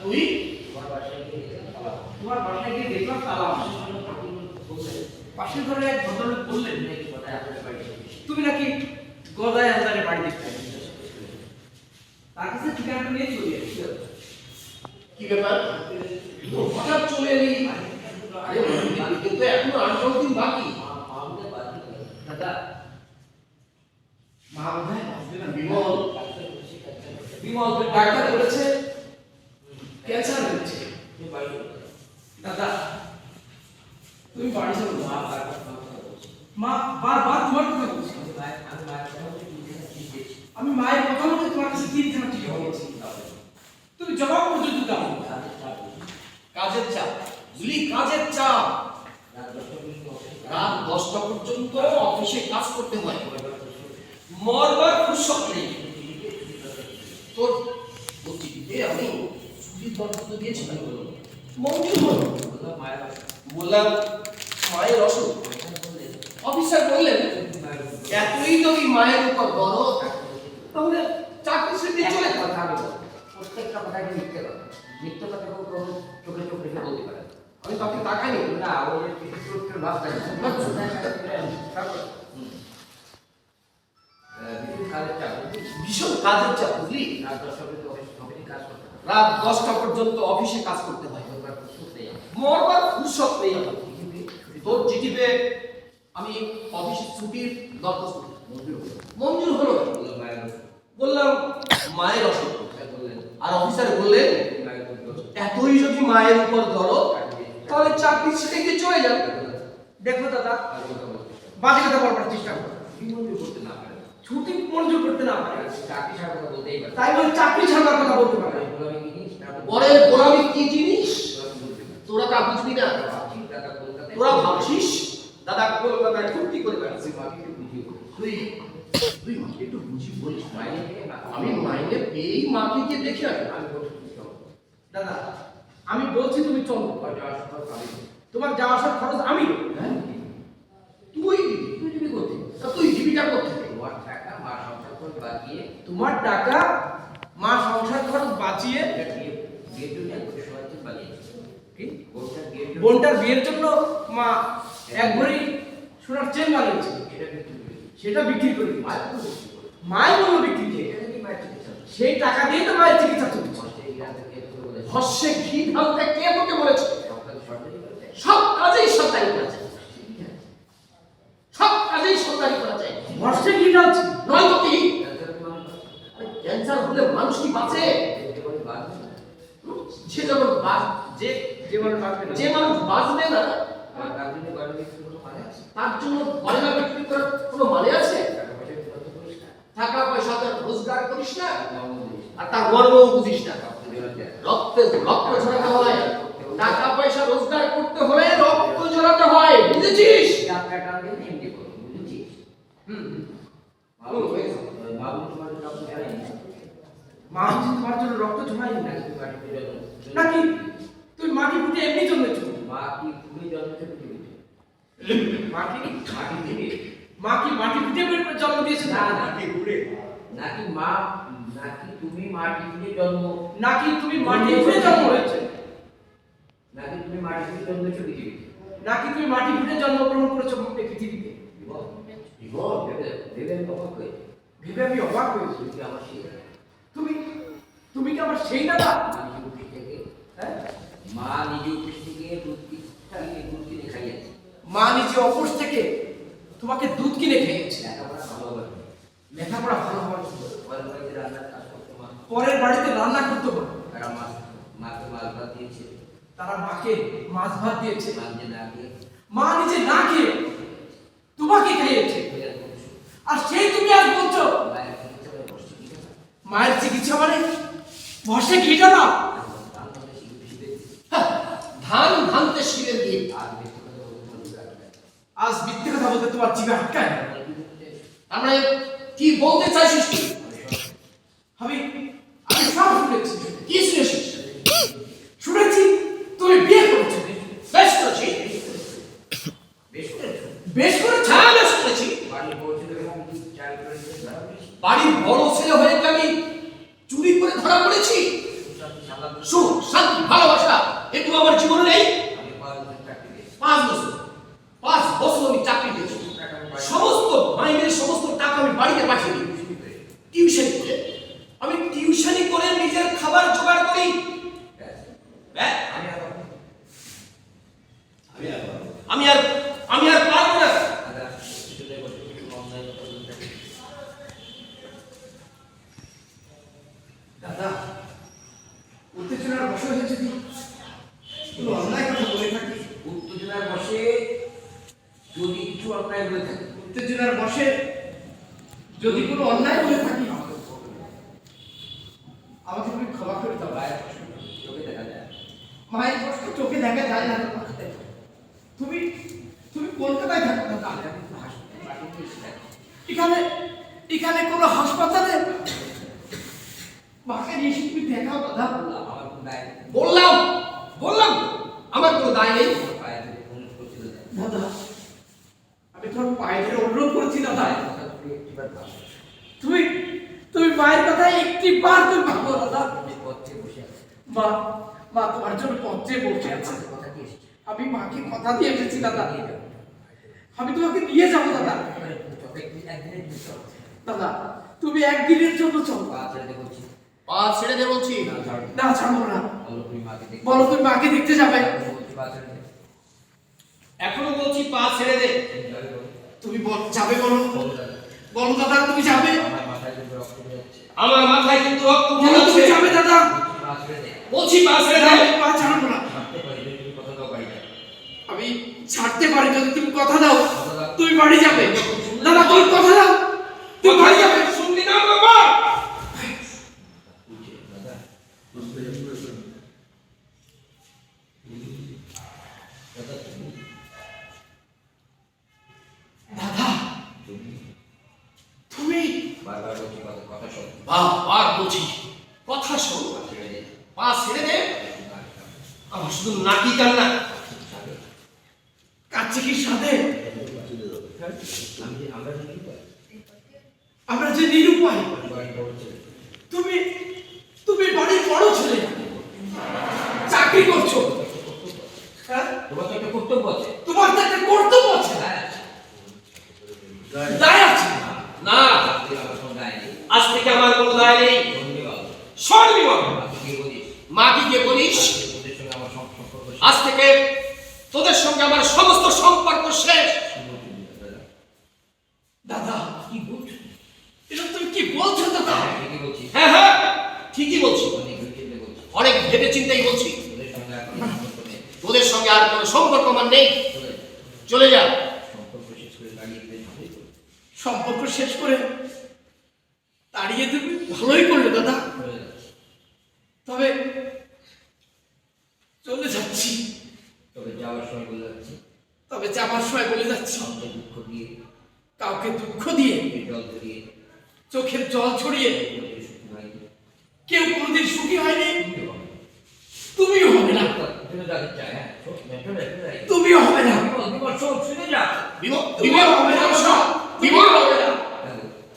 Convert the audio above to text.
তুই? তোমার বাসায় গিয়ে দেখলাম তালা পাশের ঘরে এক ভদ্রলোক বললেন "তুমি নাকি কোথায় আপনাদের বাড়ি তুমি নাকি গদায় হাজারে বাড়ি দেখতে তার কাছে ঠিকানাটা নিয়ে চলে কি ব্যাপার? হঠাৎ চলে এলি। কিন্তু এখনও দিন বাকি। দাদা মা বিমল। বিমল ডাক্তার বলেছে ক্যান্সার হয়েছে "তুমি বাড়ি চলে যাও।" দাদা তুমি বাড়ি চলো মা মা বারবার তোমার কথা মা বারবার তোমার কথা বলছি আমি মায়ের- কথা মতো তোমার কাছে তিনখানা ঠিক বলেছি তুমি জবাব পর্যন্ত দাও। কাজের চাপ বেশি। কাজের চাপ বুঝলি কাজের চাপ। রাত দশটা পর্যন্ত অফিসে কাজ। রাত দশটা পর্যন্ত অফিসে কাজ করতে হয়। মরবার ফুরসত নেই। তোর চিঠিতে আমি ছুটির দরখাস্ত দিয়েছিলাম মঞ্জুর বললাম, মায়ের বাসা। বললাম মায়ের অসুখ। অফিসার বললেন "তুমি মায়ের উপর এতই যদি মায়ের উপর দরদ তাহলে চাকরি ছেড়ে চলে কথা প্রত্যেকটা কথা। মিথ্যে কথা কেউ কখনো চোখে চোখ রেখে বলতে পারে না। আমি তাকে তাকাইনি। না ওই লাভ কাজের ভীষণ কাজের চাপ বুঝলি? রাত দশটা পর্যন্ত অফিসে কাজ করতে হয়। মরবার ফুরসত নেই আমার। তোর চিঠি পেয়ে আমি অফিসে ছুটির দরখাস্ত মঞ্জুর হলো। বললাম মায়ের অসুখ। আর অফিসার বললেন এতই যদি মায়ের উপর দরদ তাহলে চাকরি ছেড়ে গিয়ে চলে যান দেখো দাদা বাজে কথা বলবার চেষ্টা করো। ছুটি মঞ্জুর করতে না পারে। ছুটি মঞ্জুর করতে না পারে। চাকরি ছাড়া কথা বলতেই পারে। তাই বলে চাকরি ছাড়বার কথা বলতে পারে। পরের গোলামি কি জিনিস এগুলো আমি বলতে পারি। তোরা তা বুঝবি না। তোরা ভাবছিস দাদা কলকাতায় ফুর্তি করে বেড়াচ্ছে তুই তুই মাকে একটু বুঝি বলিস মাইনে আমি মাইনে পেয়েই মাকে গিয়ে দেখে আসব। আমি বলছি দাদা আমি বলছি তুমি চলো। তোমার যাওয়া আসার খরচ আমি হ্যাঁ তুই তুই দিবি কোথায়? তা তুই জীবিকা করতে তোমার টাকা মা সংসার করে বাঁচিয়ে তোমার টাকা মা সংসার খরচ বাঁচিয়ে এটা বোনটার বিয়ের জন্য। মা এক ভরি সোনার চেন বানিয়েছে। সেটা বিক্রি করে মায়ের কোনো বিক্রি। সেই টাকা দিয়ে তো মায়ের চিকিৎসা চলছে। ঘি ঢালতে কে তোকে বলেছে। সব কাজেই সরকারি করা যায়। সব কাজেই সরকারি করা যায়। যাচ্ছে নয় তো কি? ক্যান্সার হলে মানুষ কি বাঁচে। সে যখন যে যে মানুষ বাঁচবে না। যে মানুষ বাঁচবে না আর তার জন্য গয়না বিক্রি মানে করার কোনো মানে আছে? টাকা পয়সা তার রোজগার করিস না। আর তার মর্ম বুঝিস না। রক্ত রক্তে ঝরাতে হয়। টাকা পয়সা রোজগার করতে হলে রক্ত ঝরাতে হয়। বুঝেছিস? মা তোমার জন্য রক্ত ঝরাই না নাকি তুমি মাটি ফুটে জন্ম- নাকি তুই মাটি ফুটে এমনি জন্মেছো মা কি ফুলে জন্মেছে পৃথিবীতে? মাটি মাটি থেকে? মা কি মাটি করে জন্ম দিয়েছে না, নাকি নাকি মা নাকি তুমি মাটি থেকে জন্ম নাকি তুমি মাটি ফুটে জন্ম হয়েছে। নাকি তুমি মাটি থেকে জন্মেছো পৃথিবীতে? নাকি তুমি মাটি ফুটে জন্মগ্রহণ করেছ পৃথিবীতে? ভেবে আমি অবাক হয়েছি। ভেবে আমি অবাক হয়েছি তুমি আমার সেই তুমি তুমি কি আমার সেই দাদা? মা নিজে থেকে হ্যাঁ মা নিজে অফিস থেকে দুধ কি- কিনে দুধ কিনে খাইয়েছে মা নিজে অফিস থেকে তোমাকে দুধ কিনে খেয়েছে। লেখাপড়া ভালো হওয়ার। পরের বাড়িতে রান্না করতে পারো মাকে মাছ ভাত দিয়েছে তারা মাকে মাছ ভাত দিয়েছে। মা নিজে না দিয়ে খেয়ে তোমাকে করছ। আর সেই তুমি আজ বলছো, মায়ের চিকিৎসা মানে বসে ঘিটা না ধান ধরে শিখে শিখে আজ মিথ্যে কথা বলতে তোমার জিভে আটকায়। আমার কি বলতে চাইছিস আমি আমি সব শুনেছি। কি শুনেছিস? শুনেছি তুমি বিয়ে করেছ। বেশ করেছি। বেশ করেছ। হ্যাঁ বেশ করেছি? বাড়ির বড় ছেলে হয়ে আমি চুরি করে ধরা পড়েছি? সুখ শান্তি ভালোবাসা এগুলো আমার জীবনে নেই। পাঁচ বছর। চাকরি সমস্ত মাইনের সমস্ত টাকা আমি বাড়িতে পাঠিয়ে দিই শুরু করে। টিউশনি করে আমি টিউশনি করে নিজের খাবার জোগাড় করি ব্যাস। হ্যাঁ আমি আবার আমি আর আমি আর পারব না দাদা, কিছুতে বসে একটু অনলাইন করুন দেখি। দাদা উত্তেজনার বসে হয়ে যদি কোনো অন্যায় কথা বলে থাকি উত্তেজনার বসে যদি কিছু অন্যায় বলে থাকে উত্তেজনার বসে যদি কোনো অন্যায় বলে থাকি আমাকে তুমি ক্ষমা করে দাও গায়ে চোখে দেখা যায় মায়ের কষ্ট এখানে কোনো হাসপাতালে? বললাম, আমি তোমার পায়ে অনুরোধ করছি দাদা তুমি তুমি মায়ের একটি বার তুমি ভাবো দাদা মা মা তোমার জন্য পথে বসে আছে মায়ের কথা কি এসেছে? আমি মাকে কথা দিয়ে এসেছি দাদা। আমি তোমাকে নিয়ে যাব দাদা। দাদা তুমি একদিনের জন্য চলো। পা ছেড়ে দে বলছি। না, ছাড়বো না। বলো তুমি মাকে দেখতে যাবে। এখনও বলছি পা ছেড়ে দে। তুমি যাবে বলো। বল দাদা, তুমি যাবে। আমার মাথায় কিন্তু রক্ত তুমি যাবে দাদা। বলছি পা ছেড়ে দে। পা ছাড়বো না ছাড়তে পারি, যদি তুমি কথা দাও বাড়ি যাও। আমি ছাড়তে পারি যদি তুমি কথা দাও। তুমি বাড়ি যাবে দাদা তুমি কথা দাও তুমি বাড়ি যাবে শুনলি না বাবা দাদা। তুমি- বারবার কথা- শোনো। বাবার বলছি কথা শোন পা ছেড়ে দে। আমার শুধু নাকি কান্না। কাছে কি সাথে আমরা যে নিরুপায়। তুমি তুমি বাড়ির বড় ছেলে চাকরি করছ হ্যাঁ? তোমার তো একটা কর্তব্য আছে। তোমার তো একটা কর্তব্য আছে হ্যাঁ। দায় আছে না আজকে আমার কোনো দায় নেই। আজ থেকে আমার কোনো দায় নেই বন্ধু বাবু, শোনবি বাবা আমাকে কি বলিস? মাকে গিয়ে বলিস আজকে তোদের সঙ্গে আমার সব সম্পর্ক শেষ। আজ থেকে তোদের সঙ্গে আমার সমস্ত সম্পর্ক শেষ কি বলছিস, দাদা? দাদা কি বলছিস? এটা তুমি কি বলছো দাদা ঠিকই বলছিস। হ্যাঁ হ্যাঁ ঠিকই বলছি অনেক ভেবে বলছিস। অনেক ভেবে চিন্তেই বলছি তোদের সঙ্গে আর কোনো সম্পর্ক নেই। তোদের সঙ্গে আর আমার নেই। চলে যা। সম্পর্ক শেষ করে দাঁড়িয়ে গেলে ভালোই করলি। দাদা। তবে চলে যাচ্ছি। তবে যাওয়ার সময় বলে যাচ্ছি। তবে যাবার সময় বলে যাচ্ছি। দুঃখ দিয়ে। কাউকে দুঃখ দিয়ে। জল ধরিয়ে চোখের জল ছড়িয়ে। কেউ কোনোদিন সুখী হয়নি। কেউ কোনোদিন সুখী হয়নি তুমিও হবে। তুমিও হবে না তুমিও যাকে চায়, হ্যাঁ। শোন, মেট্রো, মেট্রো যাই। তুমিও হবে না বিমল, বিমল, শোন, শুনে যা। বিমল তুমিও হবে না বিমল